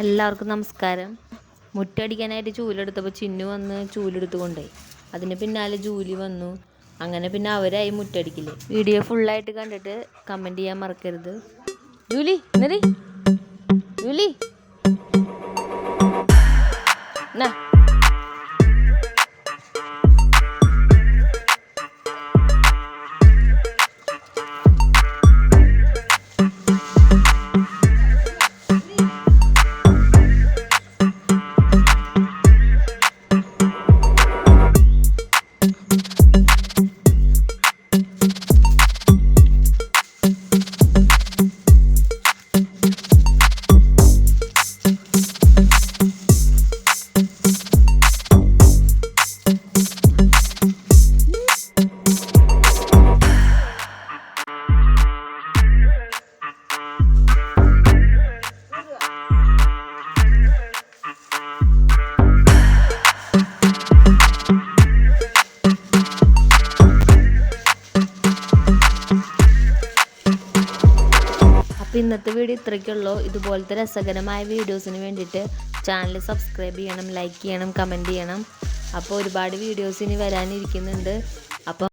എല്ലാവർക്കും നമസ്കാരം. മുറ്റടിക്കാനായിട്ട് ചൂലെടുത്തപ്പോൾ ചിന്നു വന്ന് ചൂലെടുത്ത് കൊണ്ടുപോയി. അതിന് പിന്നാലെ ജൂലി വന്നു. അങ്ങനെ പിന്നെ അവരായി മുറ്റടിക്കില്ലേ വീഡിയോ ഫുള്ളായിട്ട് കണ്ടിട്ട് കമന്റ് ചെയ്യാൻ മറക്കരുത്. Julie എന്നറി Julie. എന്നാ? അപ്പോൾ ഇന്നത്തെ വീഡിയോ ഇത്രയ്ക്കുള്ളൂ. ഇതുപോലത്തെ രസകരമായ വീഡിയോസിന് വേണ്ടിയിട്ട് ചാനൽ സബ്സ്ക്രൈബ് ചെയ്യണം ലൈക്ക് ചെയ്യണം കമന്റ് ചെയ്യണം. അപ്പോൾ ഒരുപാട് വീഡിയോസ് ഇനി വരാനിരിക്കുന്നുണ്ട്. അപ്പോൾ